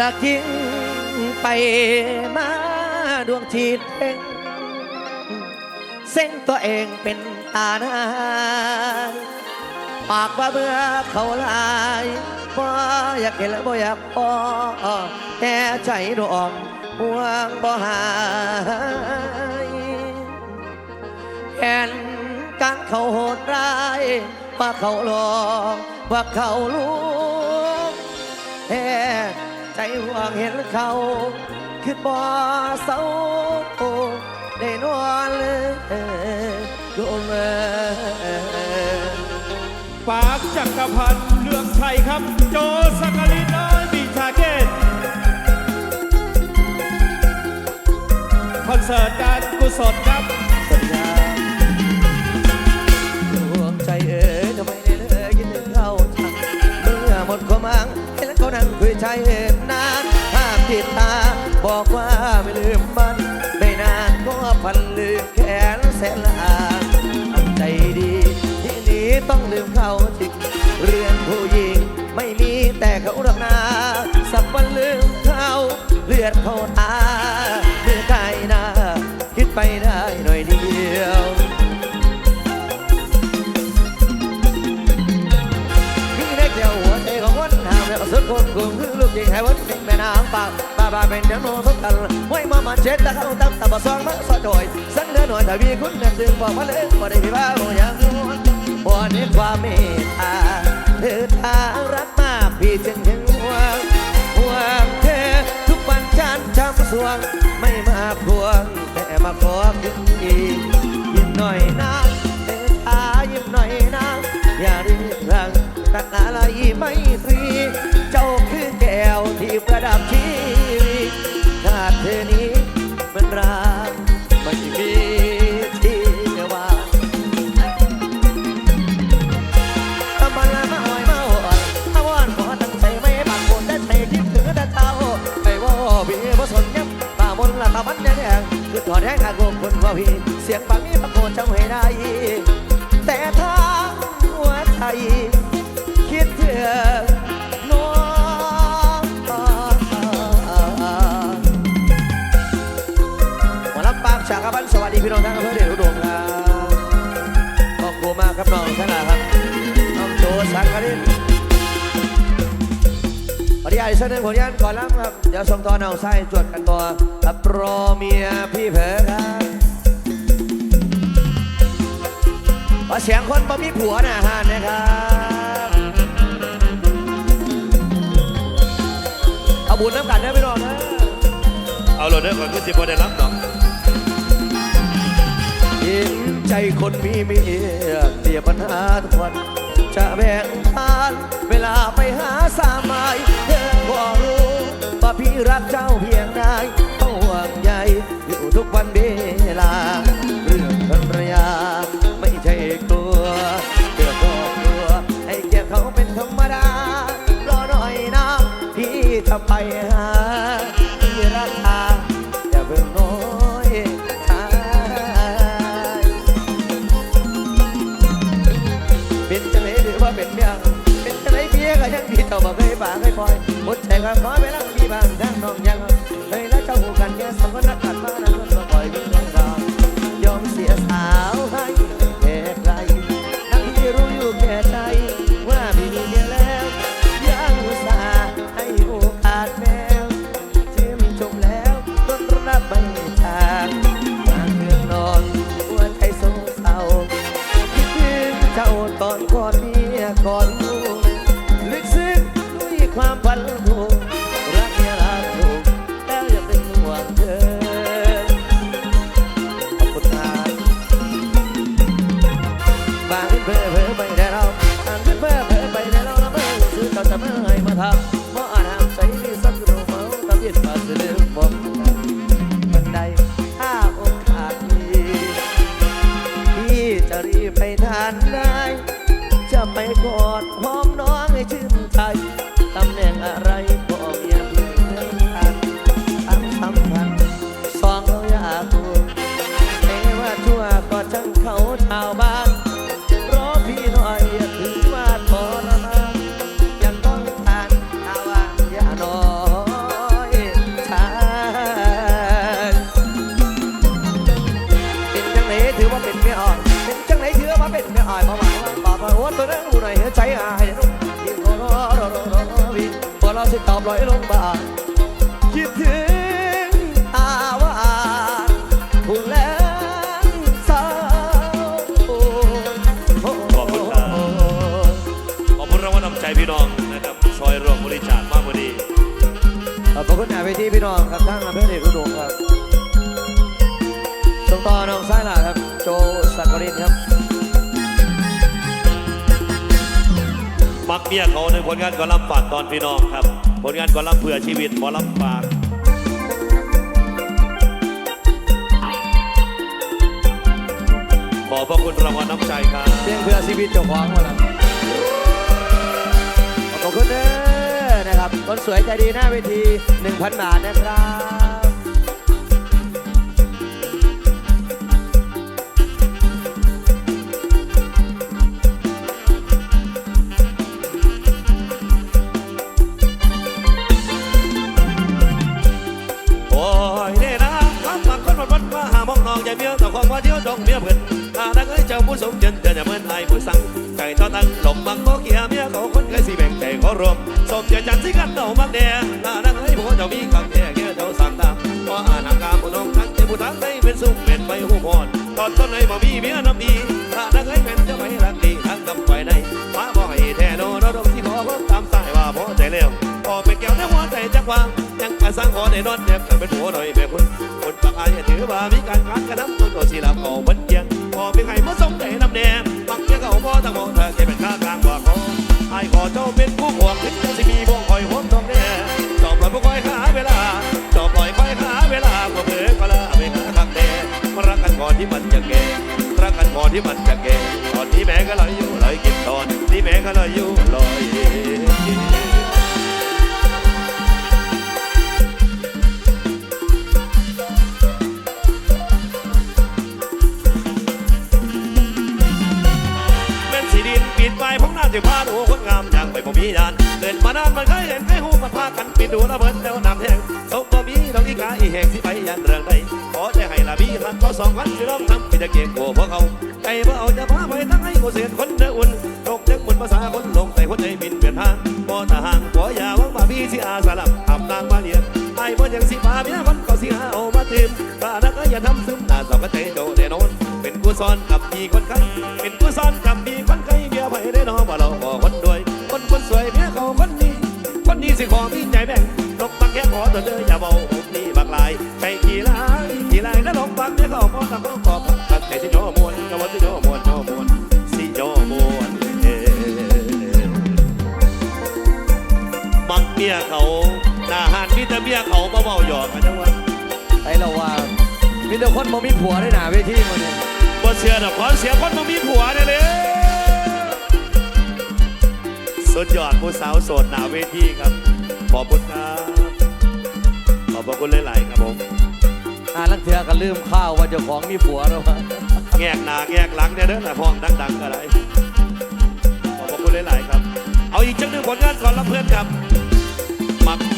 ลักยิ่งไปมาดวงจิตเพ่งเส้นตัวเองเป็นตาหน้าปากว่าเบื่อเขาลายบ่อยากเห็นและบ่อยากพอแต่ใจดวงห่วงบ่หายเห็นการเขาโหดร้ายว่าเขาหลอกว่าเขาลูกแท้ ใจห่วงเห็นเขาคือบ่เศร้าได้นอนเลยดูเมื่อปากจักรพันธ์เลืองชัยครับ โจสักลินน้อยบีชาเกตคอนเสิร์ตการกุศลครับ เห็นเขานั่งคุยใจเห็นนานภาพติดตา บอกว่าไม่ลืมมัน ไม่นานก็พันลืมแขนแสนละอาตั้งใจดีที่นี้ต้องลืมเขาจริงเรื่องผู้หญิงไม่มีแต่เขาหรอกนาสักวันลืมเขาเลือดเขาตา สุดคนกุมคือลูกจริงให้วันนึ่งแม่น้ำปากบาบาเป็นเนื้อโนทุกกันไว้มามันเช็ดตาเข้าตั้งตาบะซองมาสะจอยสังเดือหน่อยถ้ามีคุณนักดึงบอกมาเลยบ่ได้พี่บ้าบ่ยังบ่นี้ความเมตตาเธอทารักมากพี่จึงยังห่วงห่วงเธอทุกวันฉันช้ำสวง ไม่มาพวงแต่มาขอคืนดียิ้มหน่อยนะเธอทายิ้มหน่อยนะอย่ารีบรังตักอะไรไม่ตรี ประดับชีวิตขาดเธอนี้มันรักไม่มีที่จะว่าทำมันละมาอ่อยมาอ่อนถ้าวอนขอตั้งใจไม่ปากคนได้ใจคิดถึงแต่เตาไปว่าพี่บ่สนยับตาบนละตาบันแดงคือถอดแห้งอาโกมคนว่าพี่เสียงบางนี้ตะโกนจ้าให้ได้ ขออนุญาตอีกสักหนึ่งผลงานก่อนรับครับ เดี๋ยวส่งตอนเอาไส้จวดกันตัวครับโปรเมียพี่เผลอครับขอเสียงคนบ่มีผัวหนะฮะนะครับ เอาบุญน้ำกันได้ไปหน่อยนะเอาโหลดเด้อก่อนคือสิบได้รับดอกเห็นใจคนมีเมียเสียปัญหาทุกวัน จะแบ่งทาน เวลาไปหาสามัยเธอก็รู้ว่าพี่รักเจ้าเพียงใดต้องห่วงใยอยู่ทุกวันเวลา พี่น้องครับทั้งอำเภอเดชอุดมครับส่งต่อน้องสายหลาครับ โจสักกรินครับ มักเมียเขาในผลงานกอลัมฝากตอนพี่น้องครับ ผลงานกอลัมเพื่อชีวิตหมอลำฝากขอบพระคุณรางวัลน้ำใจครับ เพียงเพื่อชีวิตเจ้าของมาแล้วขอบคุณเด้อ นะครับ คนสวยใจดีหน้าเวที 1,000 บาทนะครับ ตอนต้นบ่มีเมียน้ำดีอาดังเอ้แม่นจะไม่รักดีทั้งกำไว้ในมาบ่ให้แท้โนระดมที่ขอเพิ่ตามสายว่าพอใจแล้วพอเป็นแก้วในหัวใจจักวางยังกระสังขอได้นอนแนบเป็นหัวหน่อยแม่คุณคนปากอายถือว่ามีการงานกระนำต้นตัวสีลำเอาบันเกียงพอเป็นไงเก็ลอยอยู่ลอยกินตอนนี้แม่ก็ลอยอยู่ลอยกินสีดินปิดไปพงน้ำจะพาดูคนงามอย่างไปบ่มียานเดินมานานมันเคยเห็นเคยหูมันพากันปิดดูระเบิดแล้วน้ำแห้งสมบ่มีดอกอีกาอีแหงสิไปยันเรื่องใดขอได้ให้ละมีหันก็สองพันสิร้องทำกิจเก่งกว่าพวกเขา ใจบ่เอาจะพาไปทั้งให้กูเสียคนเดืออุ่นโลกจังมุนภาษาคนลงแต่คนใจบินเปลี่ยนทางบ่ทหารบ่ยาวังบ่พี่สิอาสลับทำนางมาเรียนไอ้บ่ยังสิพาเมียคนก็สิหาเอามาเต็มบ้านักก็อย่าทำซึมหน้าสองก็ใจโตแน่นอนเป็นกูซ้อนกับมีคนขันเป็นกูซ้อนกับ ยเขาเบาๆหยอกกันจังวะไอ้เราว่ามีแต่คนบ่มีผัวได้หนาเวทีมันเนี่ยบ่เชื่อดอกขอเสียคนบ่มีผัวเนี่ยเลยสุดยอดผู้สาวโสดหน้าเวทีครับ ขอบคุณครับ ขอบพระคุณหลายๆครับผมอ่าลังเทือก็ลืมข้าวว่าเจ้าของมีผัวแล้ววะแงกหน้าแงกหลังเนี่ยเด้อแต่พ้องดังๆก็ได้ขอบพระคุณหลายๆครับ เอาอีกจังหนึ่งผลงานก่อนรับเพื่อนครับมัก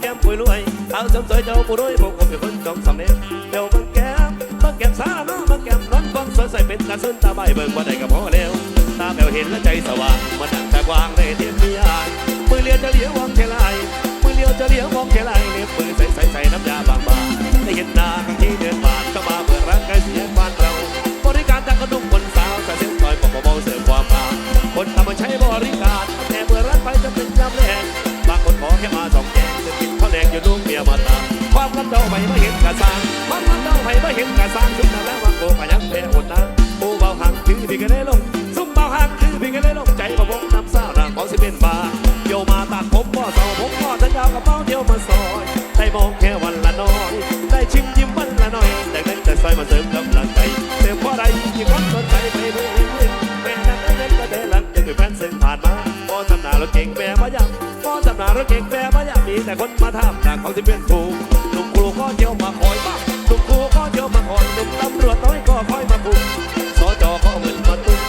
แก้มป่วยรวยเอาสมสวยเจ้าผู้รวยผมผมเป็นคนจองสำเร็จเดี๋ยวบังแก้มบังแก้มสารน้องบังแก้มร้อนฟองสวยใส่เป็นกระสุนตาใบเบิ่งบ่ได้ก็พอแล้วตาแมวเห็นแล้วใจสว่างมันนั่งแต่วางในเทียนมีอายมือเลียวจะเลี้ยวมองแค่ลายมือเลียวจะเลี้ยวมองแค่ลายเลี้ยวมือใส่ใส่ใส่น้ำยาบางบางได้เห็นหน้าข้างที่เดินผ่านเข้ามาเปิดร้านใกล้เสียบ้านเรา แต่คนมาทำแต่เขาที่เป็นถูกหนุ่มครูก็เที่ยวมาคอยบ้าหนุ่มครูก็เที่ยวมาคอยหนุ่มตำรวจต้อยก็คอยมาคุกสอจอก็เอาเงินมาตุ้ม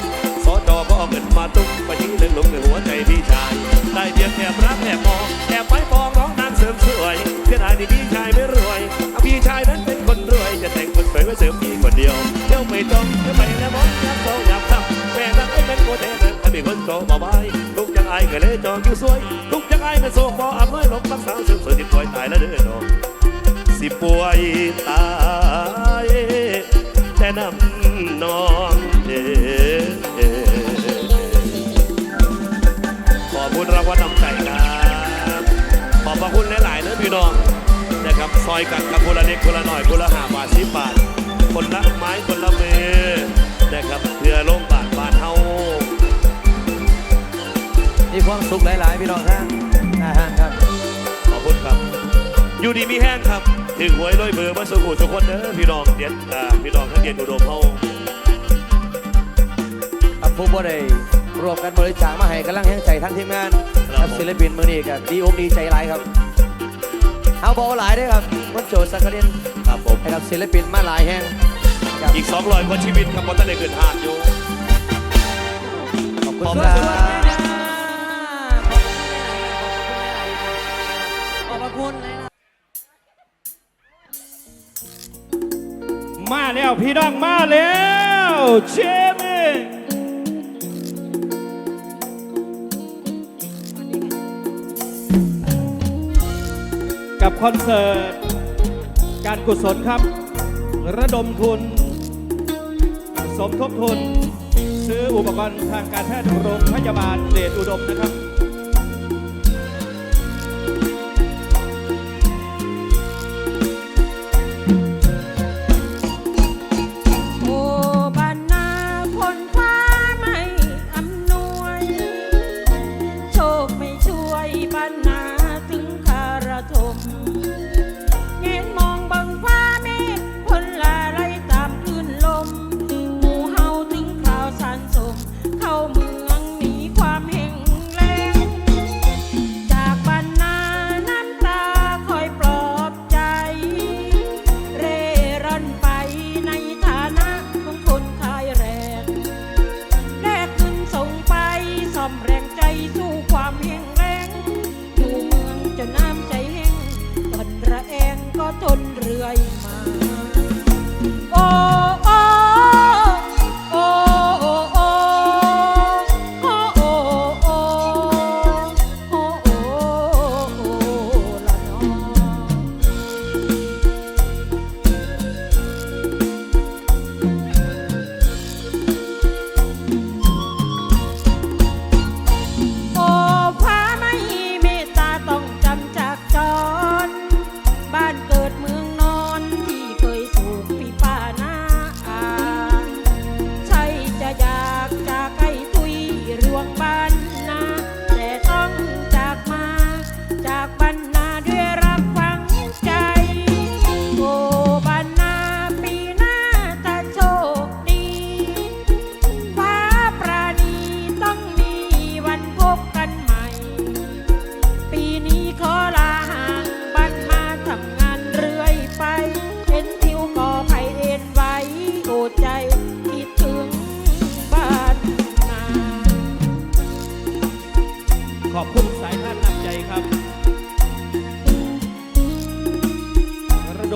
สอจอก็เอาเงินมาตุ้มไปที่เล่นลงในหัวใจพี่ชายได้เพียงแอบรักแอบมองแอบไปฟ้องร้องนางเสริมสวยเสียดายที่พี่ชายไม่รวยเอาพี่ชายนั้นเป็นคนรวยจะแต่งคนสวยไว้เสริมพี่คนเดียวเที่ยวไม่ต้องเที่ยวไปแล้วมองอยากโตอยากทำแม่รักไม่เป็นโมเดลแต่เป็นคนโตมาไว้ลูกยังอายก็เลยจองอยู่สวย ป่วยตายแต่นำน้องเด้อขอบคุณรางวัลน้ำใจครับขอบพระคุณหลายๆเด้อพี่น้องนะครับซอยกันกับคนละเล็กคนละหน่อยคนละห้าบาทสิบบาท คนละไม้คนละมือนะครับเพื่อลงบาทบาทเฮามีความสุขหลาย ๆ พี่น้องครับอาหารครับ ขอบคุณครับ อยู่ดีมีแห้งครับ ถึงหวยร้อยเบอร์มาสู่ทุกคนเด้อพี่น้องเดียนอ่าพี่น้องทั้งเดียนอุดมเฮาครับผู้บ่ได้รวมกันบริจาคมาให้กำลังแห่งใจทั้งทีมงานครับศิลปินมือนี้กันดีอกดีใจหลายครับเอาบอหลายเด้วยครับคนโจสักกรินครับผมให้กับศิลปินมาหลายแห่งครับอีก200กว่าชีวิตครับบนทะเลเกิดหาดอยู่ขอบคุณขอบคคุรัณบ แล้วพี่น้องมาแล้วเชมกับคอนเสิร์ต การกุศลครับ ระดมทุน สมทบทุน ซื้ออุปกรณ์ทางการแพทย์โรงพยาบาลเดชอุดมนะครับ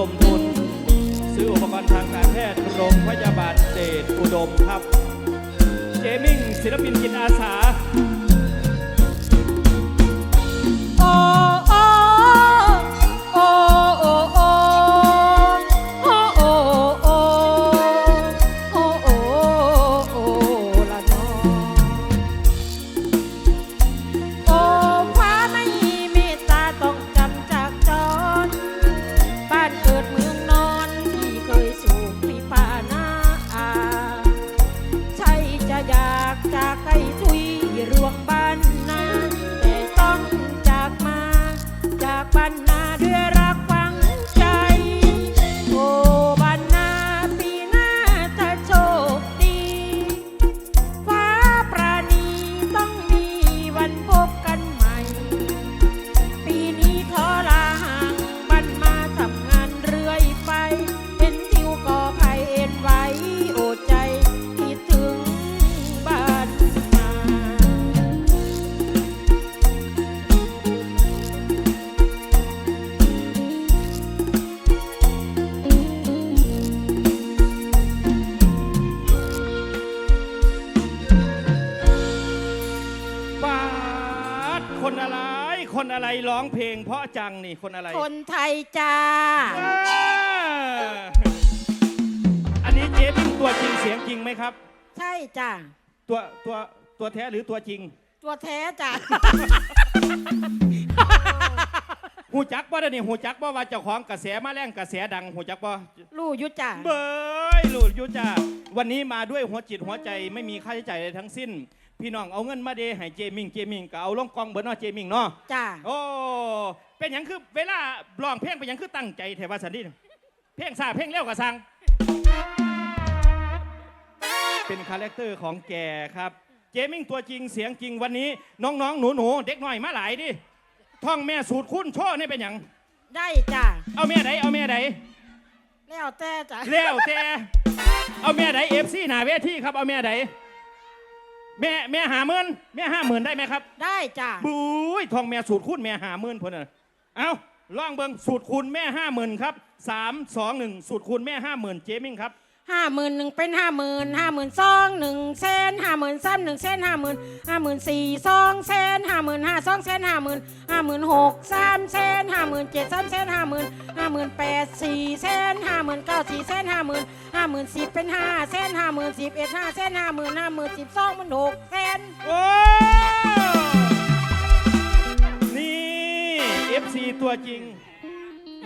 มทุน ซื้ออุปกรณ์ทางการแพทย์โรงพยาบาลเดชอุดมครับ เจมิ่งศิลปินจิตอาสา จังนี่คนอะไรคนไทยจ้า อ่าอันนี้เจ๊เป็นตัวจริงเสียงจริงไหมครับ ใช่จ้าตัวตัวตัวแท้หรือตัวจริงตัวแท้จ้า หูจักว่าเดี๋ยวนี้หูจักว่าว่าเจ้าของกระแสมาแรงกระแสดังหูจักว่าลู่อยุจ้า เบยหลุดอยุจ้าวันนี้มาด้วยหัวจิตหัวใจไม่มีค่าใช้จ่ายใดทั้งสิ้น พี่น้องเอาเงินมาเดให้เจมิงเจมิงก็เอาลงกองเบิร์นเนาะเจมิงเนาะจ้าโอ้เป็นหยังคือเวลาร้องเพลงเป็นหยังคือตั้งใจแถวาสันดิเพลงซาเพลงเร็วกับสังเป็นคาแรคเตอร์ของแกครับ เจมิงตัวจริงเสียงจริงวันนี้ น้องๆหนูๆเด็กหน่อยมาหลายดิท่องแม่สูตรคุ้นโชว์นี่เป็นหยังได้จ้าเอาแม่ใดเอาแม่ใดแล้วแต่จ้าแล้วแต่เอาแม่ใดเอฟซีหนาเวทีครับเอาแม่ใด แม่แม่หาหมื่นแม่ห้าหมื่นได้ไหมครับได้จ้าบุ้ยทองแม่สูตรคูณแม่หาหมื่นพนน่ะเอาลองเบิงสูตรคูณแม่ห้าหมื่นครับสามสองหนึ่งสูตรคูณแม่ห้าหมื่นเจมิงครับ ห้าหมื่นหนึ่งเป็นห้าหมื่นห้าหมื่นสองหนึ่งเซนห้าหมื่นสามหนึ่งเซนห้าหมื่นห้าหมื่นสี่สองเซนห้าหมื่นห้าสองเซนห้าหมื่นห้าหมื่นหกสามเซนห้าหมื่นเจ็ดสามเซนห้าหมื่นห้าหมื่นแปดสี่เซนห้าหมื่นเก้าสี่เซนห้าหมื่นห้าหมื่นสิบเป็นห้าเซนห้าหมื่นสิบเอ็ดห้าเซนห้าหมื่นห้าหมื่นสิบสองมันหกเซนโอ้นี่เอฟซีตัวจริง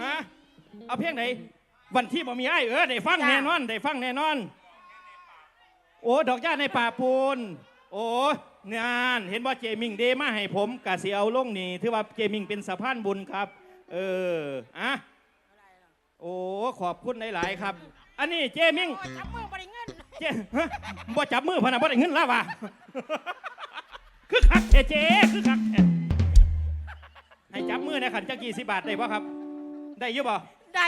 ฮะเอาเพียงไหน วันที่บ่มีไอ้ายเออได้ฟังแน่นอนได้ฟังแน่นอน โอ้ดอกย่าในป่าปูน โอ้งานเห็นว่าเจมิงเดมาให้ผมกะเสียเอาลงนี่ถือว่าเจมิงเป็นสะพานบุญครับ เอออะโอ้ขอบคุณหลาย ๆ ครับ อันนี้เจมิงจับมือบริเงินเจฮะบ่จับมือพะนะบ่ได้เงินแล้วว่ะคือคักแท้เจคือคักแท้ให้จับมือในขันจักกี่สิบบาทได้ป่ะครับ ได้อยุบ่ ได้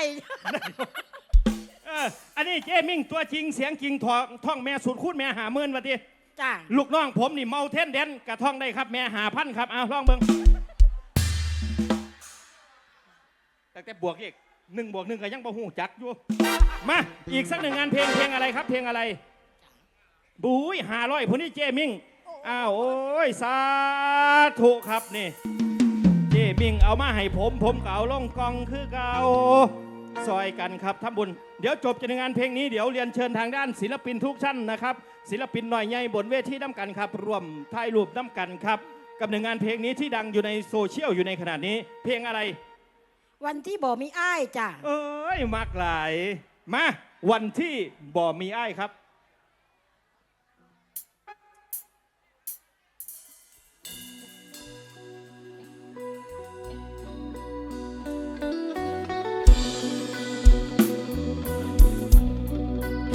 เอออันนี้เจมิงตัวจริงเสียงจริงทองท่องแม่สุดคูณแม่หาหมื่นวะทีจ้าลูกน้องผมนี่เมาเทนเดนกระท่องได้ครับแม่หาพันครับเอาลองเบิ่งแต่แต่บวกอีกหนึ่งบวกหนึ่งก็ยังบ่หูจักอยู่มาอีกสักหนึ่งงานเพลงเพลงอะไรครับ เพลงอะไรบุ้ยหาร้อยผู้นี้เจมิงอ้าวโอ้ยสาธุครับนี่เจมิงเอามาให้ผม ผมก็เอาล่องกองคือเก่าซอยกันครับทำบุญ เดี๋ยวจบจากงานเพลงนี้เดี๋ยวเรียนเชิญทางด้านศิลปินทุกท่านนะครับ ศิลปินหน่อยใหญ่บนเวทีน้ำกันครับ รวมถ่ายรูปน้ำกันครับ กับหนึ่งงานเพลงนี้ที่ดังอยู่ในโซเชียลอยู่ในขณะนี้ เพลงอะไร วันที่บ่มีอ้ายจ้าเอ้ยมากหลายมาวันที่บ่มีอ้ายครับ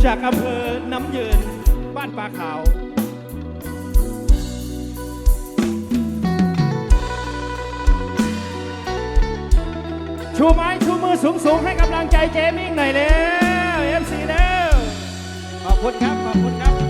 จากอำเภอน้ำยืนบ้านปลาขาวชูไม้ชูมือสูงสูงให้กำลังใจเจมิงหน่อยเร็วเอฟซีเร็วขอบคุณครับ ขอบคุณครับ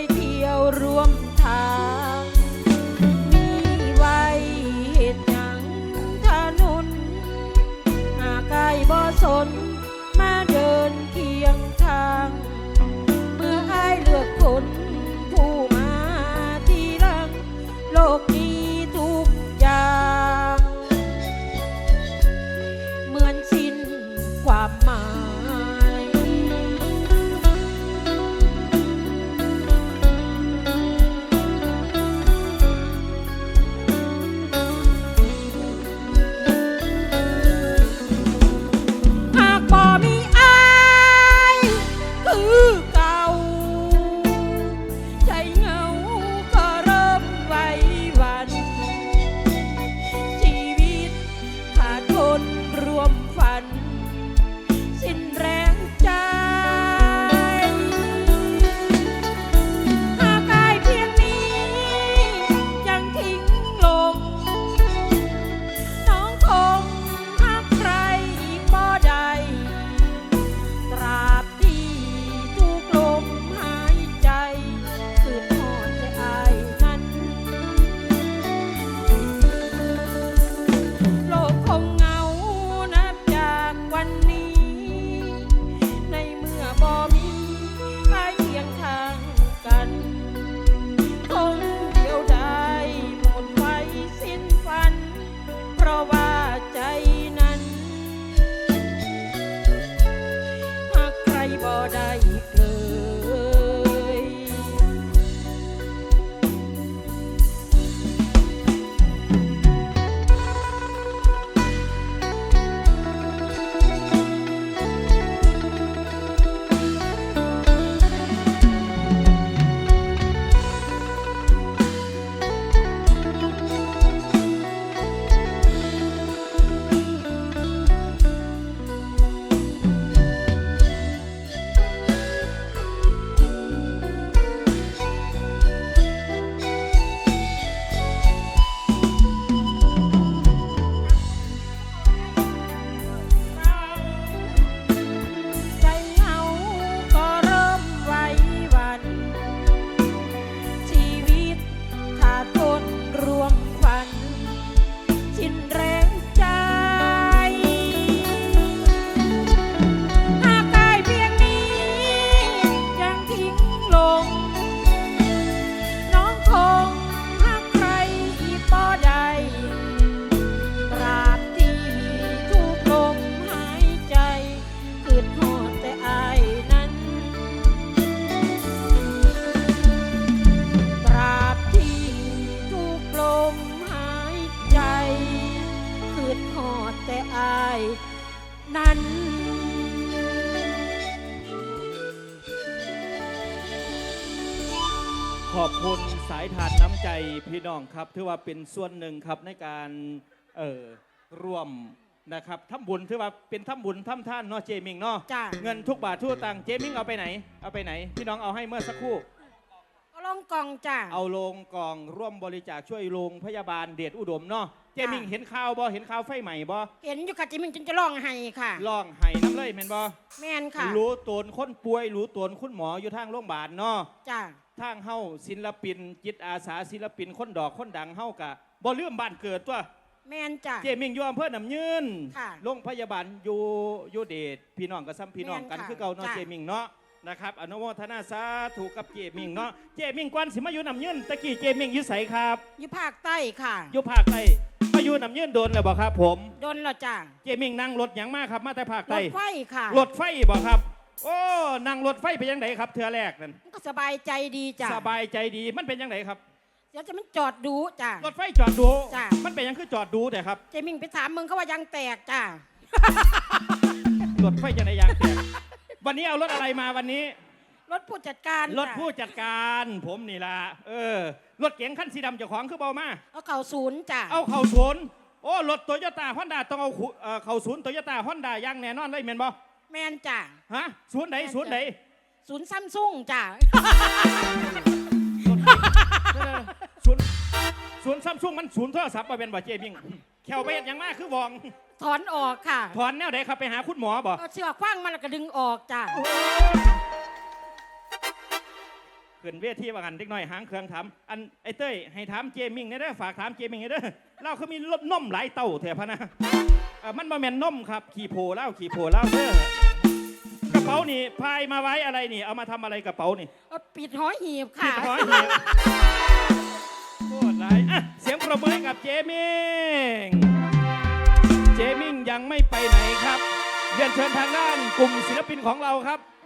ยเที่ยวร่วมทาง ดแต่อายนั้นขอบคุณสายทานน้ำใจพี่น้องครับถือว่าเป็นส่วนหนึ่งครับในการเอ่อร่วมนะครับทำบุญถือว่าเป็นทำบุญทำท่านเนาะเจมิงเนาะเงินทุกบาททุกตังเจมิงเอาไปไหน เอาไปไหน พี่น้องเอาให้เมื่อสักครู่ ก็ลงกล่องจ้ะ เอาลงกล่องร่วมบริจาคช่วยโรงพยาบาลเดชอุดมเนาะเจมิงเห็นข่าวบ่เห็นข่าวไฟใหม่บ่เห็นอยู่ค่ะจิมิงจนจะร้องไห้ค่ะ ร้องไห้น้ำเลยแม่นบ่แม่นค่ะรู้ตนคนป่วยรู้ตนคุณหมออยู่ทางโรงพยาบาลเนาะจ้ะทางเฮาศิลปิน จิตอาสาศิลปินคนดอกคนดังเฮากะบ่ลืมบ้านเกิดตัว แม่นจ้ะ เจมิงอยู่อำเภอหนำยืนค่ะโรงพยาบาลอยู่อยู่เดชพี่น้องกับซ้ำพี่น้องกันแม่นค่ะคือเก่าเนาะจ้ะ เจมิงเนาะ นะครับอนุโมทนาสาธุกับเจมิงเนาะเจมิงกวนสิมาอยู่หนำยืนตะกี้เจมิงอยู่ไสครับอยู่ภาคใต้ค่ะอยู่ภาคใต้มาอยู่หนำยืนโดนแล้วบ่ครับ ผมโดนแล้วจ้ะเจมิงนั่งรถหยังมากครับ มาแต่ภาครใต้ถไฟค่ะรถไฟบ่ครับ โอ้นั่งรถไฟไปยังไงครับเทือแรกนั่นมันก็สบายใจดีจ้ะสบายใจดีมันเป็นยังไงครับเดี๋ยวจะมันจอดดูจ้ะรถไฟจอดดูจ้ะมันเป็นยังคือจอดดูแต่ครับเจมิงไปถามมึงเขาว่ายังแตกจ้ะรถไฟจะในยางแตก วันนี้เอารถอะไรมาวันนี้ รถผู้จัดการรถจ้ะผู้จัดการ ผมนี่ล่ะเออรถเก๋งคันสีดำเจ้าของคือเบามาเอาเข่าศูนย์จ้ะเอาเข่าศูนย์โอ้รถโตโยต้าฮอนด้าต้องเอาขุเอ่อเข่าศูนย์โตโยต้าฮอนด้าอย่างแน่นอนเลยเมนบ่แม่นจ้ะฮะศูนย์ไหนศูนย์ไหนศูนย์ซัมซุงจ้ะศูนย์ศูนย์ซัมซุงมันศูนย์โทรศัพท์มาเป็นบ่เจมิงแควไปเฮ็ดหยังมาคือวอง ถอนออกค่ะถอนแนวไหนครับไปหาคุณหมอบ่เอาเชือกคว้างมันแล้วก็ดึงออกจ้ะขึ้นเวทีว่ากันเด็กน้อยหางเครื่องถามอันไอ้เต้ยให้ถามเจมิงเนี่ยเด้อฝากถามเจมิงเนี่ยเด้อเล่าเขามีรถนมหลายเต้าแถวพะนะเอ่อมันมาแม่นนมครับ ขี่โพเล่าขี่โพเล่าเด้อกระเป๋านี่พายมาไว้อะไรนี่ เอามาทำอะไรกระเป๋านี่เอาปิดหอหีบปิค่ะดร้อยเหียโคตรไรอะเสียงประมือให้กับเจมิง เจมิงยังไม่ไปไหนครับเรียนเชิญทางด้านกลุ่มศิลปินของเราครับ